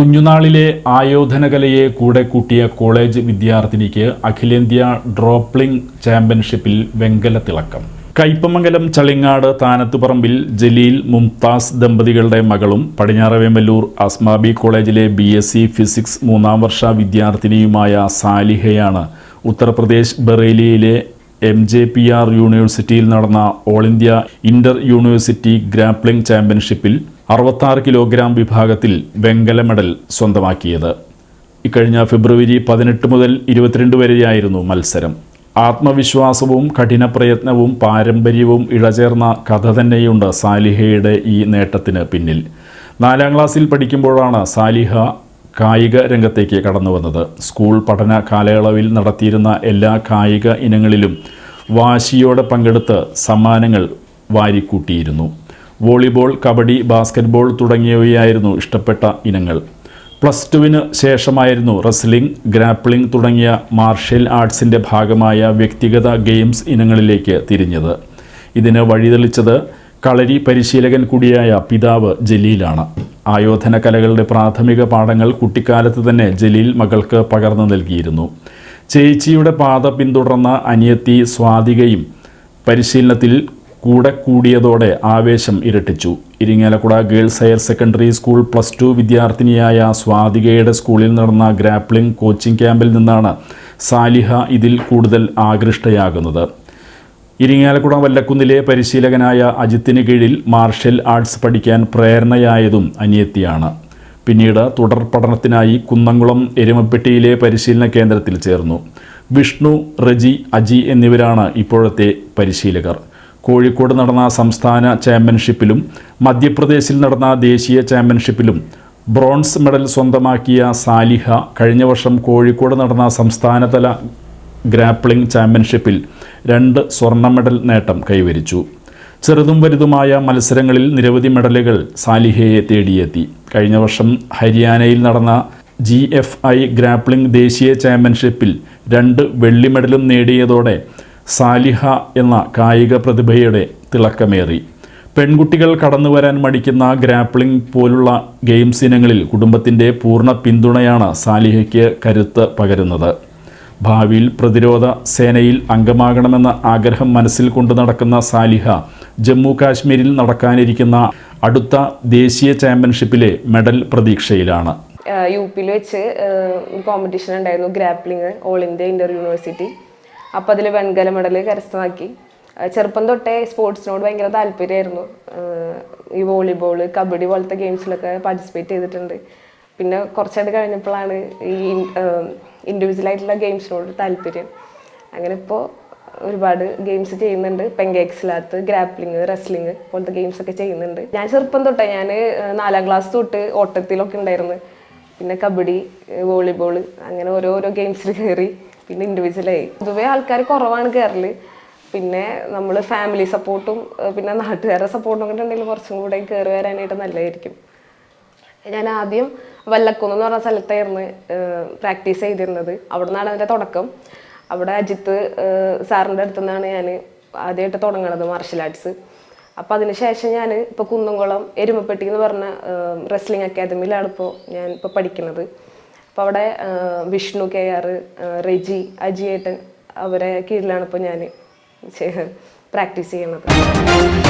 കുഞ്ഞുനാളിലെ ആയോധനകലയെ കൂടെ കൂട്ടിയ കോളേജ് വിദ്യാർത്ഥിനിക്ക് അഖിലേന്ത്യാ ഡ്രോപ്ലിംഗ് ചാമ്പ്യൻഷിപ്പിൽ വെങ്കല തിളക്കം. കയ്പമംഗലം ചളിങ്ങാട് താനത്തുപറമ്പിൽ ജലീൽ മുംതാസ് ദമ്പതികളുടെ മകളും പടിഞ്ഞാറവേമല്ലൂർ അസ്മാബി കോളേജിലെ ബി എസ് സി ഫിസിക്സ് മൂന്നാം വർഷ വിദ്യാർത്ഥിനിയുമായ സാലിഹയാണ് ഉത്തർപ്രദേശ് ബറേലിയിലെ എം ജെ പി ആർ യൂണിവേഴ്സിറ്റിയിൽ നടന്ന all India inter university grappling ചാമ്പ്യൻഷിപ്പിൽ അറുപത്താറ് കിലോഗ്രാം വിഭാഗത്തിൽ വെങ്കല മെഡൽ സ്വന്തമാക്കിയത്. ഇക്കഴിഞ്ഞ ഫെബ്രുവരി പതിനെട്ട് മുതൽ ഇരുപത്തിരണ്ട് വരെയായിരുന്നു മത്സരം. ആത്മവിശ്വാസവും കഠിനപ്രയത്നവും പാരമ്പര്യവും ഇഴചേർന്ന കഥ തന്നെയുണ്ട് സാലിഹയുടെ ഈ നേട്ടത്തിന് പിന്നിൽ. നാലാം ക്ലാസ്സിൽ പഠിക്കുമ്പോഴാണ് സാലിഹ കായിക രംഗത്തേക്ക് കടന്നു വന്നത്. സ്കൂൾ പഠന കാലയളവിൽ നടത്തിയിരുന്ന എല്ലാ കായിക ഇനങ്ങളിലും വാശിയോടെ പങ്കെടുത്ത് സമ്മാനങ്ങൾ വാരിക്കൂട്ടിയിരുന്നു. വോളിബോൾ കബഡി ബാസ്കറ്റ്ബോൾ തുടങ്ങിയവയായിരുന്നു ഇഷ്ടപ്പെട്ട ഇനങ്ങൾ. പ്ലസ് ടുവിന് ശേഷമായിരുന്നു റെസ്ലിംഗ് ഗ്രാപ്ലിംഗ് തുടങ്ങിയ മാർഷ്യൽ ആർട്സിന്റെ ഭാഗമായ വ്യക്തിഗത ഗെയിംസ് ഇനങ്ങളിലേക്ക് തിരിഞ്ഞത്. ഇതിന് വഴിതെളിച്ചത് കളരി പരിശീലകൻ കൂടിയായ പിതാവ് ജലീലാണ്. ആയോധന കലകളുടെ പ്രാഥമിക പാഠങ്ങൾ കുട്ടിക്കാലത്ത് തന്നെ ജലീൽ മകൾക്ക് പകർന്നു നൽകിയിരുന്നു. ചേച്ചിയുടെ പാത പിന്തുടർന്ന അനിയത്തി സ്വാതികയും പരിശീലനത്തിൽ കൂടെ കൂടിയതോടെ ആവേശം ഇരട്ടിച്ചു. Irinjalakuda girls higher secondary school plus two വിദ്യാർത്ഥിനിയായ സ്വാതികയുടെ സ്കൂളിൽ നടന്ന ഗ്രാപ്ലിംഗ് കോച്ചിംഗ് ക്യാമ്പിൽ നിന്നാണ് സാലിഹ ഇതിൽ കൂടുതൽ ആകൃഷ്ടയാകുന്നത്. ഇരിങ്ങാലക്കുട വല്ലക്കുന്നിലെ പരിശീലകനായ അജിത്തിന് കീഴിൽ മാർഷൽ ആർട്സ് പഠിക്കാൻ പ്രേരണയായതും അനിയത്തിയാണ്. പിന്നീട് തുടർ പഠനത്തിനായി കുന്നംകുളം എരുമപ്പെട്ടിയിലെ പരിശീലന കേന്ദ്രത്തിൽ ചേർന്നു. വിഷ്ണു റജി അജി എന്നിവരാണ് ഇപ്പോഴത്തെ പരിശീലകർ. കോഴിക്കോട് നടന്ന സംസ്ഥാന ചാമ്പ്യൻഷിപ്പിലും മധ്യപ്രദേശിൽ നടന്ന ദേശീയ ചാമ്പ്യൻഷിപ്പിലും ബ്രോൺസ് മെഡൽ സ്വന്തമാക്കിയ സാലിഹ കഴിഞ്ഞ വർഷം കോഴിക്കോട് നടന്ന സംസ്ഥാനതല ഗ്രാപ്ലിംഗ് ചാമ്പ്യൻഷിപ്പിൽ രണ്ട് സ്വർണ മെഡൽ നേട്ടം കൈവരിച്ചു. ചെറുതും വലുതുമായ മത്സരങ്ങളിൽ നിരവധി മെഡലുകൾ സാലിഹയെ തേടിയെത്തി. കഴിഞ്ഞ വർഷം ഹരിയാനയിൽ നടന്ന ജി എഫ് ഐ ഗ്രാപ്ലിംഗ് ദേശീയ ചാമ്പ്യൻഷിപ്പിൽ രണ്ട് വെള്ളി മെഡലും നേടിയതോടെ സാലിഹ എന്ന കായിക പ്രതിഭയുടെ തിളക്കമേറി. പെൺകുട്ടികൾ കടന്നു വരാൻ മടിക്കുന്ന ഗ്രാപ്ലിംഗ് പോലുള്ള ഗെയിംസ് ഇനങ്ങളിൽ കുടുംബത്തിന്റെ പൂർണ പിന്തുണയാണ് സാലിഹയ്ക്ക് കരുത്ത് പകരുന്നത്. ഭാവിയിൽ പ്രതിരോധ സേനയിൽ അംഗമാകണമെന്ന ആഗ്രഹം മനസ്സിൽ കൊണ്ടു നടക്കുന്ന സാലിഹ ജമ്മു കാശ്മീരിൽ നടക്കാനിരിക്കുന്ന അടുത്ത ദേശീയ ചാമ്പ്യൻഷിപ്പിലെ മെഡൽ പ്രതീക്ഷയിലാണ്. യു പിയിൽ വെച്ച് കോമ്പറ്റീഷൻ ഉണ്ടായിരുന്നു grappling all India inter university. അപ്പോൾ അതിൽ വെൺകല മെഡൽ കരസ്ഥമാക്കി. ചെറുപ്പം തൊട്ടേ സ്പോർട്സിനോട് ഭയങ്കര താല്പര്യമായിരുന്നു. ഈ വോളിബോൾ കബഡി പോലത്തെ ഗെയിംസിലൊക്കെ പാർട്ടിസിപ്പേറ്റ് ചെയ്തിട്ടുണ്ട്. പിന്നെ കുറച്ചായിട്ട് കഴിഞ്ഞപ്പോഴാണ് ഈ ഇൻഡിവിജ്വൽ ആയിട്ടുള്ള ഗെയിംസിനോട് താല്പര്യം. അങ്ങനെ ഇപ്പോൾ ഒരുപാട് ഗെയിംസ് ചെയ്യുന്നുണ്ട്. പെങ്കേക്സിലകത്ത് ഗ്രാപ്ലിംഗ് റെസ്ലിംഗ് പോലത്തെ ഗെയിംസ് ഒക്കെ ചെയ്യുന്നുണ്ട്. ഞാൻ ചെറുപ്പം തൊട്ടേ ഞാൻ നാലാം ക്ലാസ് തൊട്ട് ഓട്ടത്തിലൊക്കെ ഉണ്ടായിരുന്നു. പിന്നെ കബഡി വോളിബോൾ അങ്ങനെ ഓരോരോ ഗെയിംസിൽ കയറി പിന്നെ ഇൻഡിവിജ്വലായി പൊതുവേ ആൾക്കാർ കുറവാണ് കയറൽ പിന്നെ നമ്മൾ ഫാമിലി സപ്പോർട്ടും പിന്നെ നാട്ടുകാരുടെ സപ്പോർട്ടും ഒക്കെ ഉണ്ടെങ്കിൽ കുറച്ചും കൂടെ കയറി വരാനായിട്ട് നല്ലതായിരിക്കും. ഞാൻ ആദ്യം വല്ലക്കുന്ന് എന്ന് പറഞ്ഞ സ്ഥലത്തായിരുന്നു പ്രാക്ടീസ് ചെയ്തിരുന്നത്. അവിടെ നിന്നാണ് അതിന്റെ തുടക്കം. അവിടെ അജിത്ത് സാറിന്റെ അടുത്തു നിന്നാണ് ഞാൻ ആദ്യമായിട്ട് തുടങ്ങണത് മാർഷൽ ആർട്സ് അപ്പോൾ അതിനുശേഷം ഞാൻ ഇപ്പോൾ കുന്നംകുളം എരുമപ്പെട്ടി എന്ന് പറഞ്ഞ റെസ്ലിംഗ് അക്കാദമിയിലാണ് ഇപ്പോൾ ഞാൻ ഇപ്പോൾ പഠിക്കുന്നത് അപ്പോൾ അവിടെ വിഷ്ണു കെ ആർ റെജി അജിയേട്ടൻ അവരെ കീഴിലാണ് ഇപ്പോൾ ഞാൻ പ്രാക്ടീസ് ചെയ്യണത്